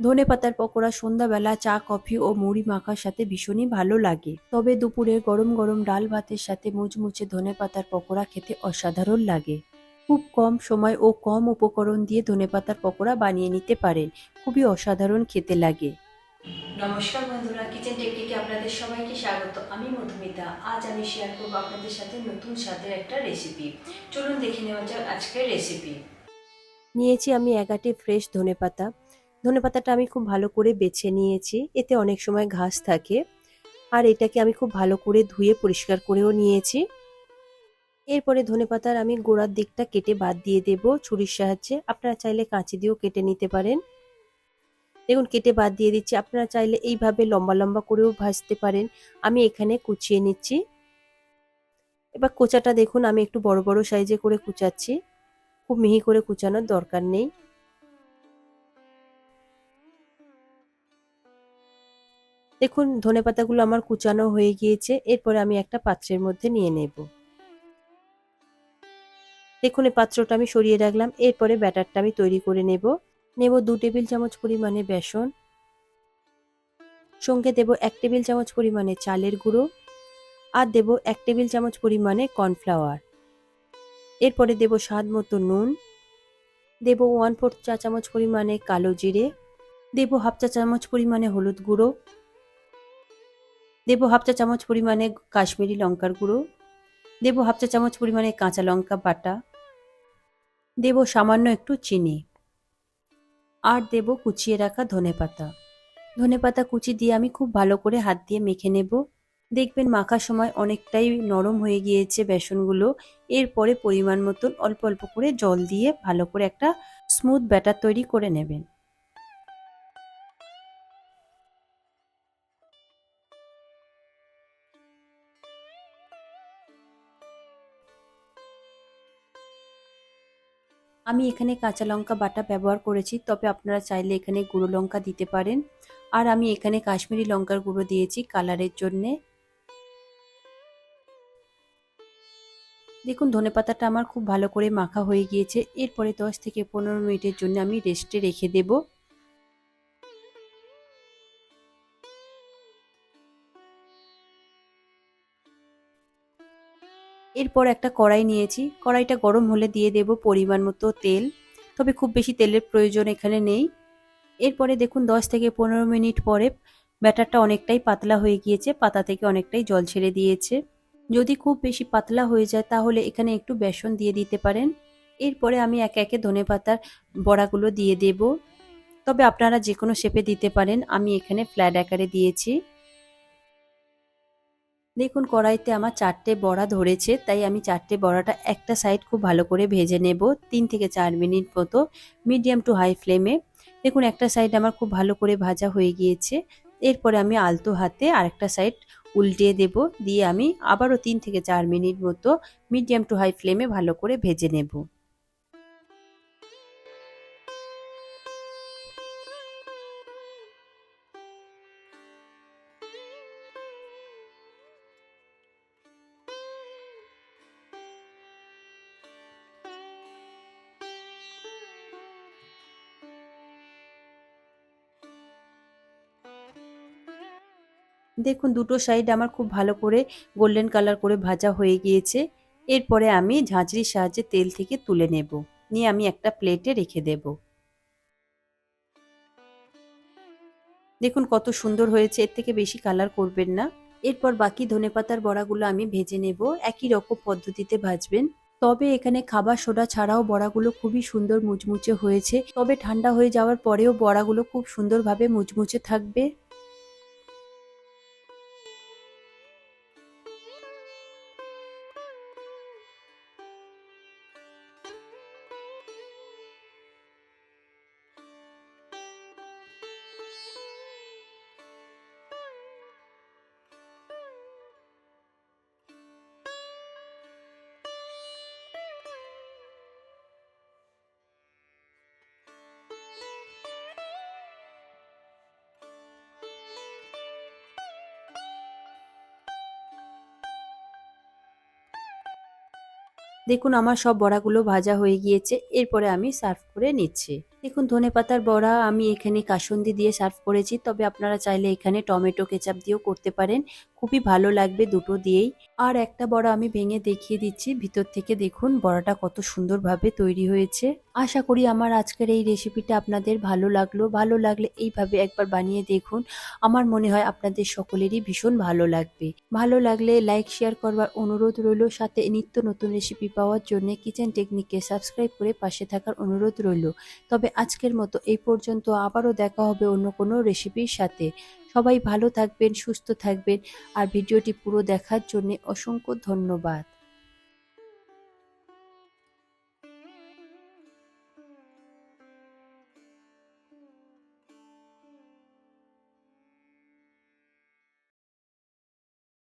ধনে পাতার পকোড়া সন্ধ্যাবেলা চা কফি ও মুড়ি মাখার সাথে ভীষণই ভালো লাগে। তবে দুপুরে গরম গরম ডাল ভাতের সাথে মুচমুচে ধনে পাতার পকোড়া খেতে অসাধারণ লাগে। খুব কম সময় ও কম উপকরণ দিয়ে ধনে পাতার পকোড়া বানিয়ে নিতে পারেন। খুবই অসাধারণ খেতে লাগে। নমস্কার বন্ধুরা কিচেন টেকনিকে আপনাদের সবাইকে স্বাগত। আমি মধুমিতা। আজ আমি শেয়ার করব আপনাদের সাথে নতুন স্বাদের একটা রেসিপি চলুন দেখে নেওয়া যাক আজকের রেসিপি নিয়েছি আমি এগাটে ফ্রেশ ধনে পাতা। ধনে পাতাটা আমি খুব ভালো করে বেছে নিয়েছি। এতে অনেক সময় ঘাস থাকে। আর এটাকে আমি খুব ভালো করে ধুয়ে পরিষ্কার করেও নিয়েছি। এরপরে ধনে পাতার আমি গোড়ার দিকটা কেটে বাদ দিয়ে দেব ছুরির সাহায্যে। আপনারা চাইলে কাঁচি দিয়েও কেটে নিতে পারেন। দেখুন, কেটে বাদ দিয়ে দিচ্ছি। আপনারা চাইলে এইভাবে লম্বা লম্বা করেও ভাজতে পারেন। আমি এখানে কুচিয়ে নিচ্ছি। এবার কোচাটা দেখুন, আমি একটু বড় বড় সাইজে করে কুচাচ্ছি। খুব মিহি করে কুচানোর দরকার নেই। দেখুন, ধনে পাতাগুলো আমার কুচানো হয়ে গিয়েছে, এরপরে আমি একটা পাত্রের মধ্যে নিয়ে নেব। দেখুন, এই পাত্রটা আমি সরিয়ে রাখলাম, এরপরে ব্যাটারটা আমি তৈরি করে নেব। নেব দু টেবিল চামচ পরিমাণে বেসন। সঙ্গে দেব এক টেবিল চামচ পরিমাণে চালের গুঁড়ো। আর দেব এক টেবিল চামচ পরিমাণে কর্নফ্লাওয়ার। এরপরে দেব স্বাদ মতো নুন। দেব ওয়ান ফোর্থ চা চামচ পরিমাণে কালো জিরে। দেব হাফ চা চামচ পরিমাণে হলুদ গুঁড়ো। দেব হাফ চা চামচ পরিমাণে কাশ্মীরি লঙ্কার গুঁড়ো। দেব হাফ চা চামচ পরিমাণে কাঁচা লঙ্কা বাটা। দেব সামান্য একটু চিনি। আর দেব কুচিয়ে রাখা ধনে পাতা। ধনে পাতা কুচি দিয়ে আমি খুব ভালো করে হাত দিয়ে মেখে নেব। দেখবেন মাখার সময় অনেকটাই নরম হয়ে গিয়েছে বেসনগুলো। এরপরে পরিমাণ মতন অল্প অল্প করে জল দিয়ে ভালো করে একটা স্মুথ ব্যাটার তৈরি করে নেবেন। আমি এখানে কাঁচা লঙ্কা বাটা ব্যবহার করেছি, তবে আপনারা চাইলে এখানে গুঁড়ো লঙ্কা দিতে পারেন। আর আমি এখানে কাশ্মীরি লঙ্কার গুঁড়ো দিয়েছি কালারের জন্যে। দেখুন, ধনে পাতাটা আমার খুব ভালো করে মাখা হয়ে গিয়েছে। এরপরে দশ থেকে পনেরো মিনিটের জন্য আমি রেস্টে রেখে দেব। এরপর একটা কড়াই নিয়েছি। কড়াইটা গরম হলে দিয়ে দেব পরিমাণ মতো তেল। তবে খুব বেশি তেলের প্রয়োজন এখানে নেই। এরপরে দেখুন, দশ থেকে পনেরো মিনিট পরে ব্যাটারটা অনেকটাই পাতলা হয়ে গিয়েছে। পাতা থেকে অনেকটাই জল ছেড়ে দিয়েছে। যদি খুব বেশি পাতলা হয়ে যায়, তাহলে এখানে একটু বেসন দিয়ে দিতে পারেন। এরপরে আমি একে একে ধনে পাতার বড়াগুলো দিয়ে দেব। তবে আপনারা যে কোনো শেপে দিতে পারেন। আমি এখানে ফ্ল্যাট আকারে দিয়েছি। দেখুন, কড়াইতে আমার চারটে বড়া ধরেছে, তাই আমি চারটে বড়াটা একটা সাইড খুব ভালো করে ভেজে নেব, তিন থেকে চার মিনিট মতো মিডিয়াম টু হাই ফ্লেমে দেখুন, একটা সাইড আমার খুব ভালো করে ভাজা হয়ে গিয়েছে, এরপরে আমি আলতো হাতে আরেকটা সাইড উল্টিয়ে দেব, দিয়ে আমি আবারও তিন থেকে চার মিনিট মতো মিডিয়াম টু হাই ফ্লেমে ভালো করে ভেজে নেব। দেখুন, দুটো সাইড আমার খুব ভালো করে গোল্ডেন কালার করে ভাজা হয়ে গিয়েছে। এরপরে আমি ঝাঁঝরির সাহায্যে তেল থেকে তুলে নেব। নিয়ে আমি একটা প্লেটে রেখে দেব। দেখুন, কত সুন্দর হয়েছে। এর থেকে বেশি কালার করবেন না। এরপর বাকি ধনেপাতার বড়াগুলো আমি ভেজে নেব। একই রকম পদ্ধতিতে ভাজবেন। তবে এখানে খাবার সোডা ছাড়াও বড়াগুলো খুবই সুন্দর মুচমুচে হয়েছে। তবে ঠান্ডা হয়ে যাওয়ার পরেও বড়াগুলো খুব সুন্দরভাবে মুচমুচে থাকবে। দেখুন আমার সব বড়াগুলো ভাজা হয়ে গিয়েছে, এরপরে আমি সার্ভ করে নিচ্ছি। দেখুন ধনে পাতার বড়া আমি এখানে কাসন্দি দিয়ে সার্ভ করেছি, তবে আপনারা চাইলে এখানে টমেটো, কেচাপ দিয়েও করতে পারেন, খুবই ভালো লাগবে দুটো দিয়েই। আর একটা বড়া আমি ভেঙে দেখিয়ে দিচ্ছি, ভিতর থেকে দেখুন বড়াটা কত সুন্দরভাবে তৈরি হয়েছে। আশা করি আমার আজকের এই রেসিপিটা আপনাদের ভালো লাগল। ভালো লাগলে এইভাবে একবার বানিয়ে দেখুন। আমার মনে হয় আপনাদের সকলেরই ভীষণ ভালো লাগবে। ভালো লাগলে লাইক শেয়ার করবার অনুরোধ রইল। সাথে নিত্য নতুন রেসিপি পাওয়ার জন্য কিচেন টেকনিককে সাবস্ক্রাইব করে পাশে থাকার অনুরোধ রইল। তবে আজকের মতো এই পর্যন্ত আবারও দেখা হবে অন্য কোনো রেসিপির সাথে। সবাই ভালো থাকবেন, সুস্থ থাকবেন। আর ভিডিওটি পুরো দেখার জন্য অসংখ্য ধন্যবাদ।